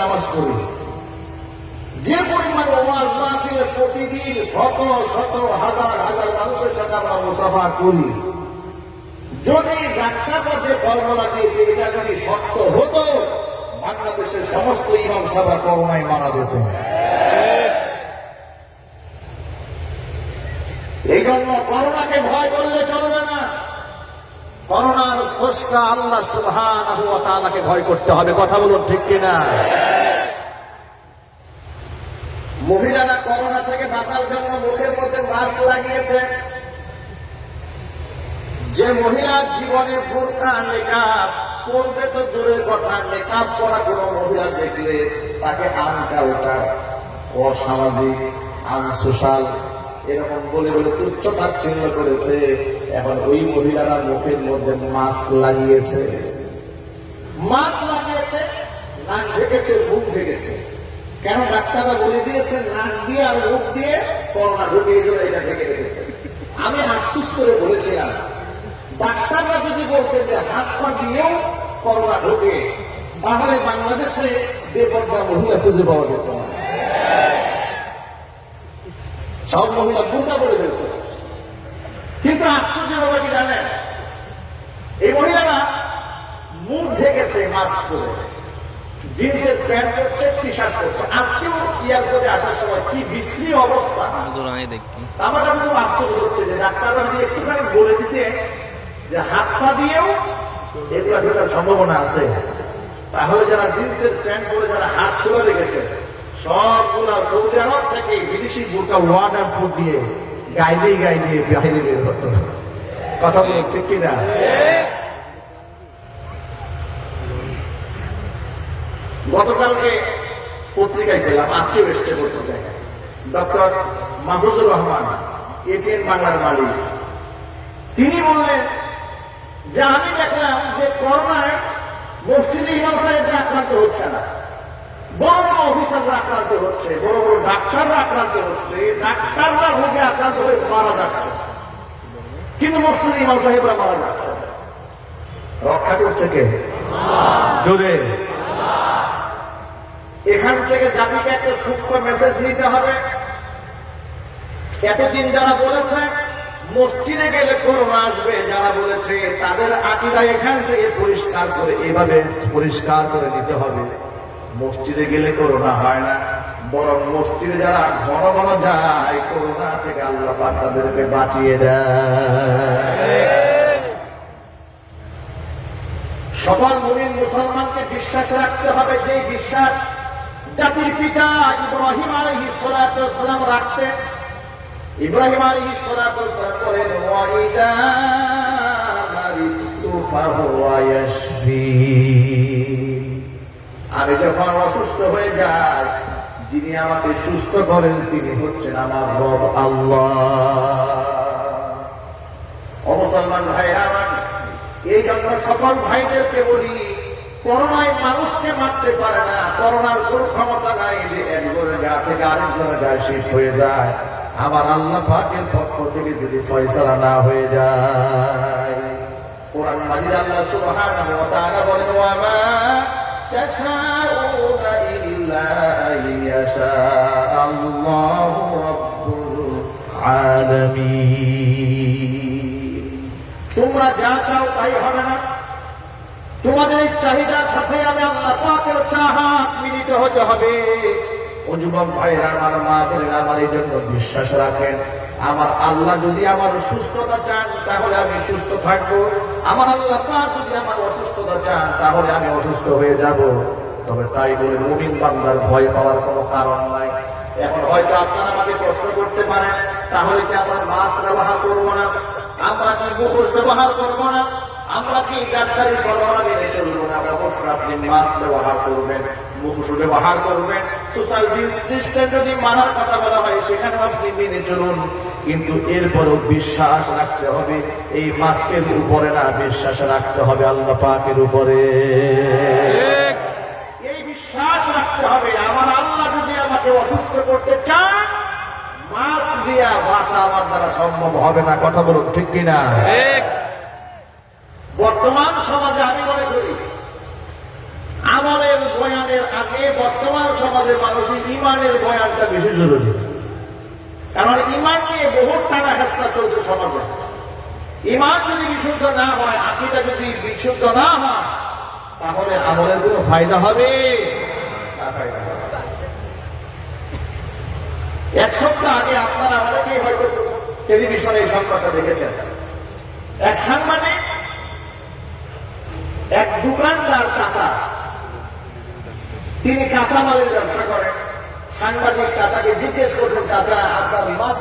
নামাজ যে পরিমাণ ওয়াজ মাহফিলে প্রতিদিন শত শত, হাজার হাজার মানুষের সাথে আমরা মুসাফা করি। যদি ডাক্তাররা যে ফর্মুলা দিয়েছে, এটা যদি সত্য হতো, বাংলাদেশের সমস্ত ইমাম সাহেবরা করোনায় মারা যেত। এই জন্য করোনাকে ভয় করলে চলবে করোনার স্রষ্টা আল্লাহ সুবহানাহু ওয়া তাআলাকে ভয় করতে হবে, কথা বলুন ঠিক কিনা? মহিলারা করোনা থেকে বাঁচার জন্য মুখের মধ্যে মাস্ক লাগিয়েছে। যে মহিলার জীবনে বোরকা নেকাব করবে তো দূরের কথা নেকাব করা কোনো মহিলা দেখলে তাকে আনকালচার অসামাজিক আনসোশাল এরকম বলে বলে তুচ্ছ তাচ্ছিল্য করেছে। এখন ওই মহিলারা মুখের মধ্যে মাস্ক লাগিয়েছে। মাস্ক লাগিয়েছে, নাক ঢেকেছে, মুখ ঢেকেছে। কেন ডাক্তাররা বলে দিয়েছে নাক দিয়ে আর মুখ দিয়ে করোনা ঢুকে এই জন্য এটা ঢেকে রেখেছে। আমি আফসুস করে বলেছিলাম ডাক্তাররা যদি বলতেন যে হাত পা দিয়েও করোনা ঢোকে, তাহলে বাংলাদেশে বেপর্দা মহিলা খুঁজে পাওয়া যেত না। সব মহিলা বুকা করে ফেলত। কিন্তু আশ্চর্য ব্যাপার কি জানেন এই মহিলারা মুখ ঢেকেছে মাস্ক পরে। জিন্সের প্যান্ট পরছে টি শার্ট পরছে। আজকেও এয়ারপোর্টে আসার সময় কি বিশ্রী অবস্থা। আমার কাছে খুব আশ্চর্য হচ্ছে যে ডাক্তাররা যদি একটুখানি বলে দিতে যে হাত পা দিয়েও এগুলা ঢোকার সম্ভাবনা আছে তাহলে যারা জিন্সের প্যান্ট পরে যারা হাত তুলে রেখেছে সবগুলা সৌদি আরব থেকে বিদেশি দিয়ে বাইরে বের হতো কথা ঠিক কিনা? গতকালকে পত্রিকায় পেলাম এসছে করতে চাই ডক্টর মাহফুজুর রহমান, এটিএন বাংলার মালিক। তিনি বললেন, যে আমি দেখলাম যে করোনায় মসজিদে ইমাম সাহেবরা আক্রান্ত হচ্ছে না। বড় বড় আক্রান্ত হচ্ছে, বড় বড় ডাক্তাররা আক্রান্ত হচ্ছে, ডাক্তাররা রোগে আক্রান্ত হয়ে মারা যাচ্ছে। কিন্তু মসজিদে ইমাম সাহেবরা মারা যাচ্ছে রক্ষা করছে কে? জোরে। এখান থেকে জাতিকে একটা সূক্ষ্ম মেসেজ নিতে হবে। এতদিন যারা বলেছে, মসজিদে গেলে করোনা আসবে, যারা বলেছে, তাদের আকিদা এখান থেকে পরিষ্কার করে, এভাবে পরিষ্কার করে নিতে হবে। মসজিদে গেলে করোনা হয় না। বরং মসজিদে যারা ঘন ঘন যায়, করোনা থেকে আল্লাহ তাদেরকে বাঁচিয়ে দেয়। সকল মুমিন মুসলমানকে বিশ্বাস রাখতে হবে যে বিশ্বাস জাতির পিতা ইব্রাহিম আলহি সালাম রাখতেন। ইব্রাহিম আলহি সালাম করেন ওয়াইদা। আমি যখন অসুস্থ হয়ে যাই, যিনি আমাকে সুস্থ করেন, তিনি হচ্ছেন আমার রব আল্লাহ। অমুসলমান ভাইরা আমার এই জন্য সকল ভাইদেরকে বলি, করোনায় মানুষকে মারতে পারে না, করোনার কোন ক্ষমতা নাই যে একজনের গা থেকে আরেকজনের গায়ে শিফট হয়ে যায়। আমার আল্লাহ পাকের পক্ষ থেকে যদি ফয়সালা না হয়ে যায়, কোরআন মাজিদ আল্লাহ সুবহানাহু ওয়া তাআলা বলেন, ওয়া মা তাশাউনা ইল্লা আইয়াশা আল্লাহু রাব্বুল আলামিন তোমরা যা চাও তাই হবে না। তোমাদের চাহিদার সাথে আমি আল্লাহ পাকের চাহাত মিলিত হতে হবে। ও যুবক ভাইয়েরা, আমার মা বোনেরা, আমার এই জন্য বিশ্বাস রাখেন, আমার আল্লাহ যদি আমার সুস্থতা চান, তাহলে আমি সুস্থ থাকব। আমার আল্লাহ পাক যদি আমার অসুস্থতা চান, তাহলে আমি অসুস্থ হয়ে যাব। তবে তাই বলে মুমিন বান্দার ভয় পাওয়ার কোনো কারণ নাই। এখন হয়তো আপনারা আমাকে প্রশ্ন করতে পারেন, তাহলে কি আমার না আমরা কি মুখোশ ব্যবহার করব না? আমরা কি ডাক্তারি ফর্মুলা মেনে চলবো না? অবশ্যই আপনি মাস্ক ব্যবহার করবেন মুখোশ ব্যবহার করবেন। সোশ্যাল ডিস্টেন্স যদি মানার কথা বলা হয় সেখানে আপনি মেনে চলুন। কিন্তু এরপরও বিশ্বাস রাখতে হবে এই মাস্কের উপরে না বিশ্বাস রাখতে হবে আল্লাহ পাকের উপরে। এই বিশ্বাস রাখতে হবে আমার আল্লাহ যদি আমাকে অসুস্থ করতে চান মাস দিয়া বাঁচা আমার দ্বারা সম্ভব হবে না কথা বলুন ঠিক কিনা? বর্তমান সমাজে আমি মনে করি আমলের থাকে বর্তমান সমাজের মানুষের ইমানের বয়ানটা বেশি জরুরি। কারণ ইমান নিয়ে বহু টানা চলছে সমাজে। ইমান যদি বিশুদ্ধ না হয় আকিটা যদি বিশুদ্ধ না হয় তাহলে আমলের কোনো ফায়দা হবে না ফায়দা হবে না। এক সপ্তাহ আগে আপনারা অনেকেই হয়তো টেলিভিশনে এই সংবাদটা দেখেছেন। এক সাংবাদিক, এক দোকানদার চাচা, তিনি কাঁচামালের ব্যবসা করেন। সাংবাদিক চাচাকে জিজ্ঞেস করছেন, চাচা, আপনার মাছ